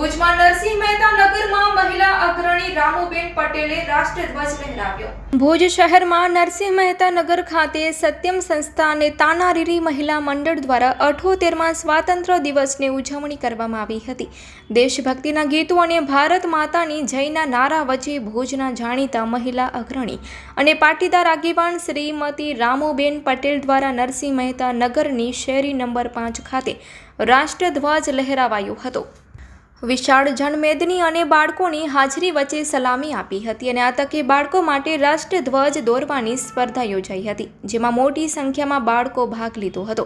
ભુજમાં નરસિંહ મહેતા નગરમાં મહિલા અગ્રણી રામુબેન પટેલે રાષ્ટ્રધ્વજ લહેરાવ્યો. ભુજ શહેરમાં નરસિંહ મહેતા નગર ખાતે સત્યમ સંસ્થા અને તાનારીરી મહિલા મંડળ દ્વારા અઠોતેરમાં સ્વાતંત્ર્ય દિવસની ઉજવણી કરવામાં આવી હતી. દેશભક્તિના ગીતો અને ભારત માતાની જયના નારા વચ્ચે ભુજના જાણીતા મહિલા અગ્રણી અને પાટીદાર આગેવાન શ્રીમતી રામુબેન પટેલ દ્વારા નરસિંહ મહેતા નગરની શેરી નંબર પાંચ ખાતે રાષ્ટ્રધ્વજ લહેરાવાયો હતો. વિશાળ જનમેદની અને બાળકોની હાજરી વચ્ચે સલામી આપી હતી અને આ તકે બાળકો માટે રાષ્ટ્રધ્વજ દોરવાની સ્પર્ધા યોજાઈ હતી, જેમાં મોટી સંખ્યામાં બાળકો ભાગ લીધો હતો.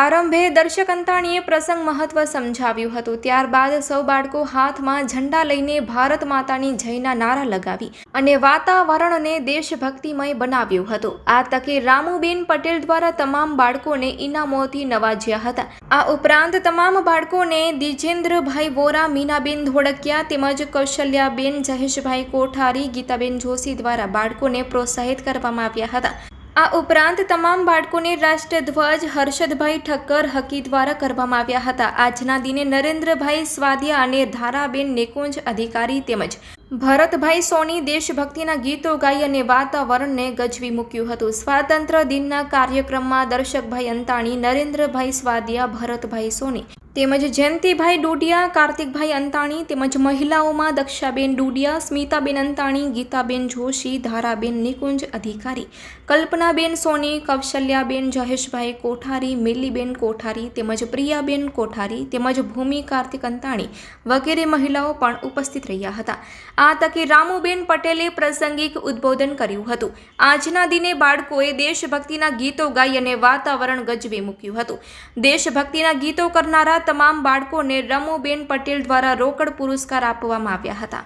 આરંભે દર્શક અંતાણીએ પ્રસંગ મહત્વ સમજાવ્યું હતું. ત્યારબાદ સૌ બાળકો હાથમાં ઝંડા લઈને ભારત માતાની જયના નારા લગાવી અને વાતાવરણને દેશભક્તિમય બનાવ્યું હતું. આ તકે રામુબેન પટેલ દ્વારા તમામ બાળકોને ઇનામોથી નવાજ્યા હતા. આ ઉપરાંત તમામ બાળકોને દિજેન્દ્રભાઈ વોરા, મીનાબેન ધોળકિયા તેમજ કૌશલ્યાબેન જહેશભાઈ કોઠારી, ગીતાબેન જોશી દ્વારા બાળકોને પ્રોત્સાહિત કરવામાં આવ્યા હતા. આ ઉપરાંત તમામ બાળકોને રાષ્ટ્રધ્વજ હર્ષદભાઈ ઠક્કર હકી દ્વારા કરવામાં આવ્યા હતા. આજના દિને નરેન્દ્રભાઈ સ્વાદિયા અને ધારાબેન નિકુંજ અધિકારી તેમજ ભરતભાઈ સોની દેશભક્તિના ગીતો ગાઈ અને વાતાવરણને ગજવી મૂક્યું હતું. સ્વાતંત્ર્ય દિનના કાર્યક્રમમાં દર્શકભાઈ અંતાણી, નરેન્દ્રભાઈ સ્વાદિયા, ભરતભાઈ સોની તેમજ જયંતિભાઈ ડોડિયા, કાર્તિકભાઈ અંતાણી તેમજ મહિલાઓમાં દક્ષાબેન ડોડિયા, સ્મિતાબેન અંતાણી, ગીતાબેન જોશી, ધારાબેન નિકુંજ અધિકારી, કલ્પનાબેન સોની, કૌશલ્યાબેન જહેશભાઈ કોઠારી, મિલીબેન કોઠારી તેમજ પ્રિયાબેન કોઠારી તેમજ ભૂમિ કાર્તિક અંતાણી વગેરે મહિલાઓ પણ ઉપસ્થિત રહ્યા હતા. આ તકે રામુબેન પટેલે પ્રાસંગિક ઉદ્બોધન કર્યું હતું. આજના દિને બાળકોએ દેશભક્તિના ગીતો ગાઈ અને વાતાવરણ ગજવી મૂક્યું હતું. દેશભક્તિના ગીતો કરનારા તમામ બાળકોને રમુબેન પટેલ દ્વારા રોકડ પુરસ્કાર આપવામાં આવ્યા હતા.